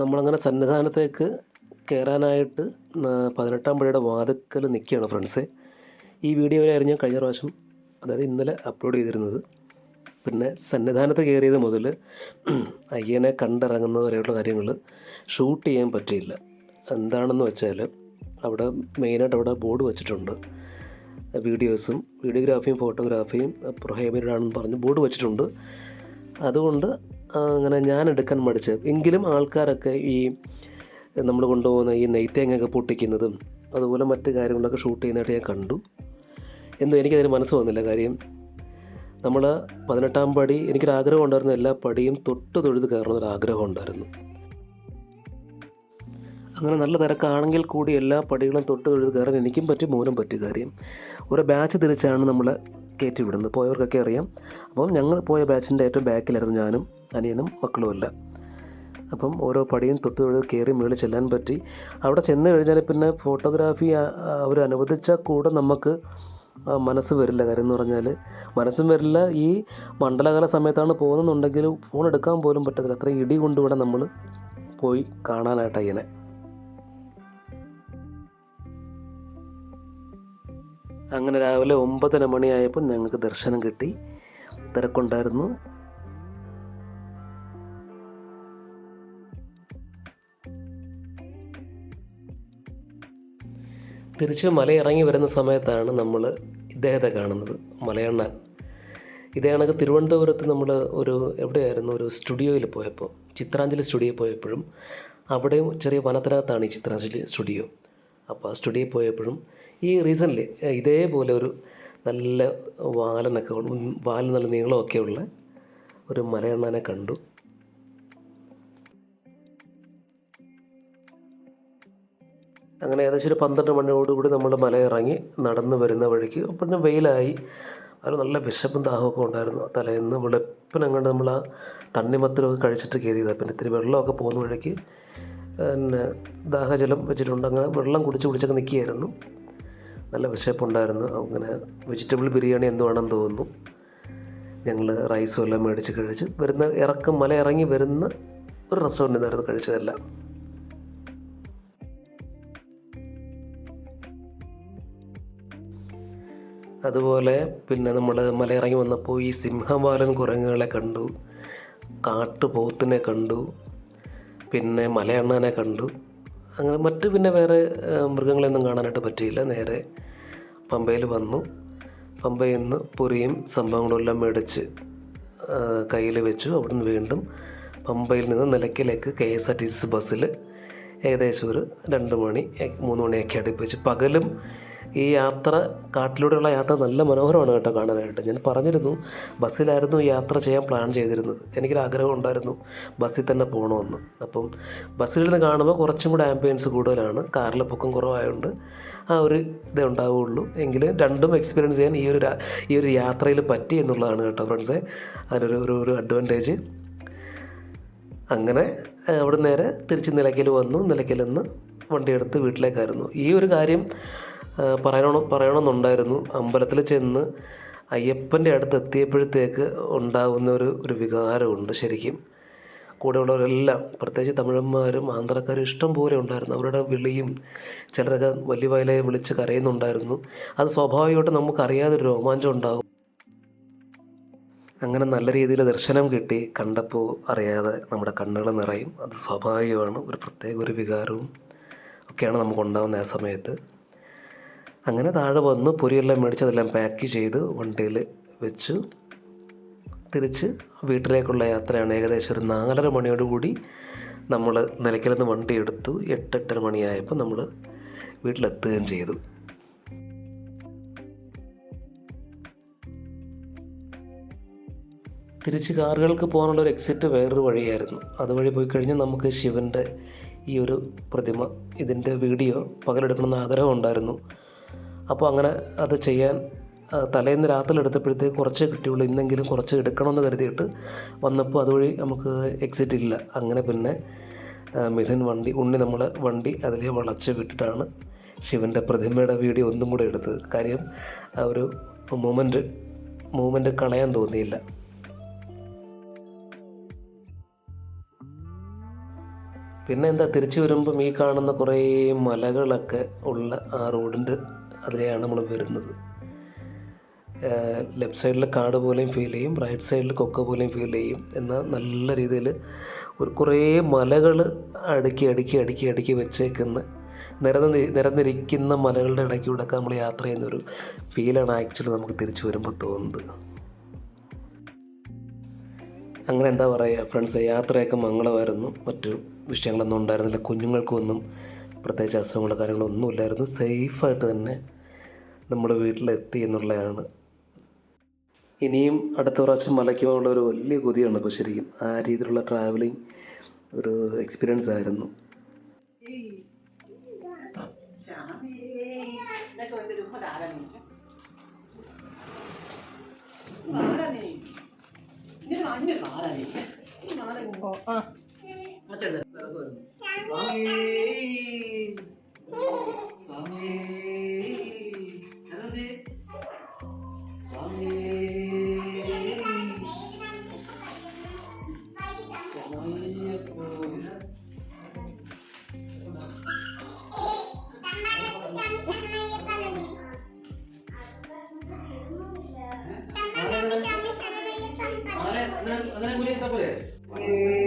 നമ്മളങ്ങനെ സന്നിധാനത്തേക്ക് കയറാനായിട്ട് പതിനെട്ടാം പടിയുടെ വാതുക്കൽ നിൽക്കുകയാണ് ഫ്രണ്ട്സ്. ഈ വീഡിയോയിലായിരുന്നു ഞാൻ കഴിഞ്ഞ പ്രാവശ്യം അതായത് ഇന്നലെ അപ്ലോഡ് ചെയ്തിരുന്നത്. പിന്നെ സന്നിധാനത്ത് കയറിയത് മുതൽ അയ്യനെ കണ്ടിറങ്ങുന്നത് വരെയുള്ള കാര്യങ്ങൾ ഷൂട്ട് ചെയ്യാൻ പറ്റിയില്ല. എന്താണെന്ന് വെച്ചാൽ അവിടെ മെയിനായിട്ട് അവിടെ ബോർഡ് വെച്ചിട്ടുണ്ട്. വീഡിയോസും വീഡിയോഗ്രാഫിയും ഫോട്ടോഗ്രാഫിയും പ്രൊഹൈബിറ്റഡ് ആണെന്ന് പറഞ്ഞ് ബോർഡ് വെച്ചിട്ടുണ്ട്. അതുകൊണ്ട് അങ്ങനെ ഞാൻ എടുക്കാൻ മടിച്ച്. എങ്കിലും ആൾക്കാരൊക്കെ ഈ നമ്മൾ കൊണ്ടുപോകുന്ന ഈ നെയ്ത്തേങ്ങയൊക്കെ പൊട്ടിക്കുന്നതും അതുപോലെ മറ്റു കാര്യങ്ങളൊക്കെ ഷൂട്ട് ചെയ്യുന്നതായിട്ട് ഞാൻ കണ്ടു. എന്തോ എനിക്കതിന് മനസ്സ് വന്നില്ല കാര്യം. നമ്മൾ പതിനെട്ടാം പടി എനിക്കൊരാഗ്രഹം ഉണ്ടായിരുന്നു. എല്ലാ പടിയും തൊട്ട് തൊഴുത് കയറണമെന്നൊരാഗ്രഹം ഉണ്ടായിരുന്നു. അങ്ങനെ നല്ല തിരക്കാണെങ്കിൽ കൂടി എല്ലാ പടികളും തൊട്ട് തൊഴുത് കയറാൻ എനിക്കും പറ്റും മോനും പറ്റും കാര്യം. ഒരു ബാച്ച് തിരിച്ചാണ് നമ്മൾ കയറ്റി വിടുന്നത് പോയവർക്കൊക്കെ അറിയാം. അപ്പം ഞങ്ങൾ പോയ ബാച്ചിന്റെ ഏറ്റവും ബാക്കിലായിരുന്നു ഞാനും അനിയനും മക്കളും എല്ലാം. അപ്പം ഓരോ പടിയും തൊട്ട് തൊഴുത് കയറി മുകളിൽ ചെല്ലാൻ പറ്റി. അവിടെ ചെന്ന് കഴിഞ്ഞാൽ പിന്നെ ഫോട്ടോഗ്രാഫി അവർ അനുവദിച്ചാൽ കൂടെ നമുക്ക് മനസ്സ് വരില്ല. കാര്യം എന്ന് പറഞ്ഞാൽ മനസ്സും വരില്ല. ഈ മണ്ഡലകാല സമയത്താണ് പോകുന്നുണ്ടെങ്കിൽ ഫോൺ എടുക്കാൻ പോലും പറ്റത്തില്ല. അത്രയും ഇടി കൊണ്ടുവിടെ നമ്മൾ പോയി കാണാനായിട്ട് അയ്യനെ. അങ്ങനെ രാവിലെ ഒമ്പതര മണിയായപ്പോൾ ഞങ്ങൾക്ക് ദർശനം കിട്ടി. തിരക്കുണ്ടായിരുന്നു. തിരിച്ച് മലയിറങ്ങി വരുന്ന സമയത്താണ് നമ്മൾ ഇദ്ദേഹത്തെ കാണുന്നത്. മലയണ്ണൻ ഇതേ തിരുവനന്തപുരത്ത് നമ്മൾ ഒരു എവിടെയായിരുന്നു? ഒരു സ്റ്റുഡിയോയിൽ പോയപ്പോൾ ചിത്രാഞ്ജലി സ്റ്റുഡിയോ പോയപ്പോഴും അവിടെയും ചെറിയ വനത്തിനകത്താണ് ഈ ചിത്രാഞ്ജലി സ്റ്റുഡിയോ. അപ്പോൾ സ്റ്റുഡിയോയിൽ പോയപ്പോഴും ഈ റീസണിൽ ഇതേപോലെ ഒരു നല്ല വാലനൊക്കെ വാലിന് നല്ല നീളമൊക്കെ ഉള്ള ഒരു മലയണ്ണനെ കണ്ടു. അങ്ങനെ ഏകദേശം ഒരു പന്ത്രണ്ട് മണിയോടുകൂടി നമ്മൾ മല ഇറങ്ങി നടന്നു വരുന്ന വഴിക്ക് പിന്നെ വെയിലായി. അത് നല്ല വിശപ്പും ദാഹമൊക്കെ ഉണ്ടായിരുന്നു. തലേന്ന് വെളുപ്പിനങ്ങാണ്ട് നമ്മൾ ആ തണ്ണിമത്തലൊക്കെ കഴിച്ചിട്ട് കയറിയതാണ് പിന്നെ ഇത്തിരി വെള്ളമൊക്കെ പോകുന്ന വഴിക്ക് പിന്നെ ദാഹജലം വെച്ചിട്ടുണ്ട്. അങ്ങനെ വെള്ളം കുടിച്ച് കുടിച്ചൊക്കെ നിൽക്കുകയായിരുന്നു. നല്ല വിശപ്പുണ്ടായിരുന്നു. അങ്ങനെ വെജിറ്റബിൾ ബിരിയാണി എന്തുവാണെന്ന് തോന്നുന്നു. ഞങ്ങൾ റൈസും എല്ലാം മേടിച്ച് കഴിച്ച് വരുന്ന ഇറക്കം മല ഇറങ്ങി വരുന്ന ഒരു റെസ്റ്റോറന്റിൽ നിന്നായിരുന്നു കഴിച്ചതെല്ലാം. അതുപോലെ പിന്നെ നമ്മൾ മലയിറങ്ങി വന്നപ്പോൾ ഈ സിംഹവാലൻ കുരങ്ങുകളെ കണ്ടു. കാട്ടുപോത്തിനെ കണ്ടു. പിന്നെ മലയണ്ണാനെ കണ്ടു. അങ്ങനെ മറ്റ് പിന്നെ വേറെ മൃഗങ്ങളെയൊന്നും കാണാനായിട്ട് പറ്റിയില്ല. നേരെ പമ്പയിൽ വന്നു. പമ്പയിൽ നിന്ന് പൊരിയും സംഭവങ്ങളും എല്ലാം മേടിച്ച് കയ്യിൽ വെച്ചു. അവിടുന്ന് വീണ്ടും പമ്പയിൽ നിന്ന് നിലയ്ക്കലേക്ക് K S R T C ബസ്സിൽ ഏകദേശം ഒരു രണ്ട് മണി മൂന്ന് മണിയൊക്കെ അടുപ്പിച്ച് പകലും ഈ യാത്ര കാട്ടിലൂടെയുള്ള യാത്ര നല്ല മനോഹരമാണ് കേട്ടോ കാണാനായിട്ട്. ഞാൻ പറഞ്ഞിരുന്നു ബസ്സിലായിരുന്നു യാത്ര ചെയ്യാൻ പ്ലാൻ ചെയ്തിരുന്നത്. എനിക്കൊരു ആഗ്രഹം ഉണ്ടായിരുന്നു ബസ്സിൽ തന്നെ പോകണമെന്ന്. അപ്പം ബസ്സിൽ നിന്ന് കാണുമ്പോൾ കുറച്ചും കൂടെ ആംബിയൻസ് കൂടുതലാണ്. കാറിലെ പൊക്കം കുറവായതുകൊണ്ട് ആ ഒരു ഇതേ ഉണ്ടാവുകയുള്ളൂ എങ്കിലും രണ്ടും എക്സ്പീരിയൻസ് ചെയ്യാൻ ഈ ഒരു ഈ ഒരു യാത്രയിൽ പറ്റി എന്നുള്ളതാണ് കേട്ടോ ഫ്രണ്ട്സേ അതിനൊരു ഒരു ഒരു അഡ്വാന്റേജ് അങ്ങനെ അവിടെ നേരെ തിരിച്ച് നിലയ്ക്കൽ വന്നു. നിലയ്ക്കൽ നിന്ന് വണ്ടിയെടുത്ത് വീട്ടിലേക്കായിരുന്നു. ഈ ഒരു കാര്യം പറയണം പറയണമെന്നുണ്ടായിരുന്നു. അമ്പലത്തിൽ ചെന്ന് അയ്യപ്പന്റെ അടുത്ത് എത്തിയപ്പോഴത്തേക്ക് ഉണ്ടാകുന്ന ഒരു ഒരു വികാരമുണ്ട് ശരിക്കും. കൂടെയുള്ളവരെല്ലാം പ്രത്യേകിച്ച് തമിഴന്മാരും ആന്ധ്രക്കാരും ഇഷ്ടം പോലെ ഉണ്ടായിരുന്നു. അവരുടെ വിളിയും ചിലരൊക്കെ വലിയ വയലായി വിളിച്ച് കരയുന്നുണ്ടായിരുന്നു. അത് സ്വാഭാവികമായിട്ട് നമുക്കറിയാതെ ഒരു രോമാഞ്ചം ഉണ്ടാകും അങ്ങനെ നല്ല രീതിയിൽ ദർശനം കിട്ടി. കണ്ടപ്പോൾ അറിയാതെ നമ്മുടെ കണ്ണുകൾ നിറയും. അത് സ്വാഭാവികമാണ്. ഒരു പ്രത്യേക ഒരു വികാരവും ഒക്കെയാണ് നമുക്കുണ്ടാകുന്ന ആ സമയത്ത്. അങ്ങനെ താഴെ വന്ന് പൊരിയെല്ലാം മേടിച്ച് അതെല്ലാം പാക്ക് ചെയ്ത് വണ്ടിയിൽ വെച്ചു തിരിച്ച് വീട്ടിലേക്കുള്ള യാത്രയാണ് ഏകദേശം ഒരു നാലര മണിയോടുകൂടി നമ്മൾ നിലയ്ക്കൽ നിന്ന് വണ്ടി എടുത്തു. എട്ടെട്ടര മണിയായപ്പോൾ നമ്മൾ വീട്ടിലെത്തുകയും ചെയ്തു. തിരിച്ച് കാറുകൾക്ക് പോകാനുള്ള ഒരു എക്സിറ്റ് വേറൊരു വഴിയായിരുന്നു. അതുവഴി പോയി കഴിഞ്ഞാൽ നമുക്ക് ശിവന്റെ ഈ ഒരു പ്രതിമ ഇതിന്റെ വീഡിയോ പകലെടുക്കണമെന്ന് ആഗ്രഹം ഉണ്ടായിരുന്നു അപ്പോൾ അങ്ങനെ അത് ചെയ്യാൻ തലേന്ന് രാത്രി എടുത്തപ്പോഴത്തേക്ക് കുറച്ച് കിട്ടിയുള്ളൂ. ഇന്നെങ്കിലും കുറച്ച് എടുക്കണമെന്ന് കരുതിയിട്ട് വന്നപ്പോൾ അതുവഴി നമുക്ക് എക്സിറ്റ് ഇല്ല. അങ്ങനെ പിന്നെ മിഥുൻ വണ്ടി ഉണ്ണി നമ്മൾ വണ്ടി അതിലെ വളച്ച് വിട്ടിട്ടാണ് ശിവന്റെ പ്രതിമയുടെ വീഡിയോ ഒന്നും കൂടെ എടുത്തത്. കാര്യം ആ ഒരു മൂമെന്റ് മൂമെന്റ് കളയാൻ തോന്നിയില്ല. പിന്നെ എന്താ തിരിച്ചു വരുമ്പം ഈ കാണുന്ന കുറേ മലകളൊക്കെ ഉള്ള ആ റോഡിന്റെ അതിലെയാണ് നമ്മൾ വരുന്നത്. ലെഫ്റ്റ് സൈഡിൽ കാട് പോലെയും ഫീൽ ചെയ്യും റൈറ്റ് സൈഡിൽ കൊക്ക പോലെയും ഫീൽ ചെയ്യും എന്നാൽ നല്ല രീതിയിൽ ഒരു കുറേ മലകൾ അടുക്കി അടുക്കി അടുക്കി അടുക്കി വെച്ചേക്കുന്ന നിരന്ന് നിരന്നിരിക്കുന്ന മലകളുടെ ഇടയ്ക്കൂടെയൊക്കെ നമ്മൾ യാത്ര ചെയ്യുന്നൊരു ഫീലാണ് ആക്ച്വലി നമുക്ക് തിരിച്ചു വരുമ്പോൾ തോന്നുന്നത്. അങ്ങനെ എന്താ പറയുക ഫ്രണ്ട്സ് യാത്രയൊക്കെ മംഗളമായിരുന്നു മറ്റു വിഷയങ്ങളൊന്നും ഉണ്ടായിരുന്നില്ല. കുഞ്ഞുങ്ങൾക്കൊന്നും പ്രത്യേകിച്ച് അസുഖങ്ങളോ കാര്യങ്ങളോ ഒന്നും ഇല്ലായിരുന്നു. സേഫായിട്ട് തന്നെ നമ്മുടെ വീട്ടിലെത്തി എന്നുള്ളതാണ്. ഇനിയും അടുത്ത പ്രാവശ്യം മലയ്ക്ക് പോകാനുള്ള ഒരു വലിയ കൊതിയാണ് ഇപ്പോൾ ശരിക്കും. ആ രീതിയിലുള്ള ട്രാവലിംഗ് ഒരു എക്സ്പീരിയൻസ് ആയിരുന്നു. ഇതൊക്കെ വലിയ ദുഃഖതാരാണ് ആരാണേ ഇങ്ങനെ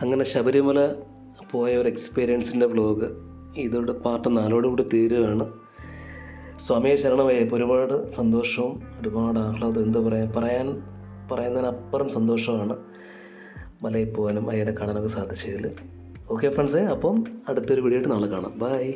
അങ്ങനെ ശബരിമല പോയ ഒരു എക്സ്പീരിയൻസിന്റെ വ്ലോഗ് ഇതോടെ പാർട്ട് നാലോടുകൂടി തീരുകയാണ്. സ്വാമിയെ ശരണമായപ്പോൾ ഒരുപാട് സന്തോഷവും ഒരുപാട് ആഹ്ലാദം എന്താ പറയുക പറയാൻ പറയുന്നതിനപ്പുറം സന്തോഷമാണ് മലയിൽ പോകാനും അയ്യനെ കാണാനൊക്കെ സാധിച്ചതിൽ. ഓക്കെ ഫ്രണ്ട്സേ അപ്പം അടുത്തൊരു വീഡിയോ ആയിട്ട് നാളെ കാണാം. ബൈ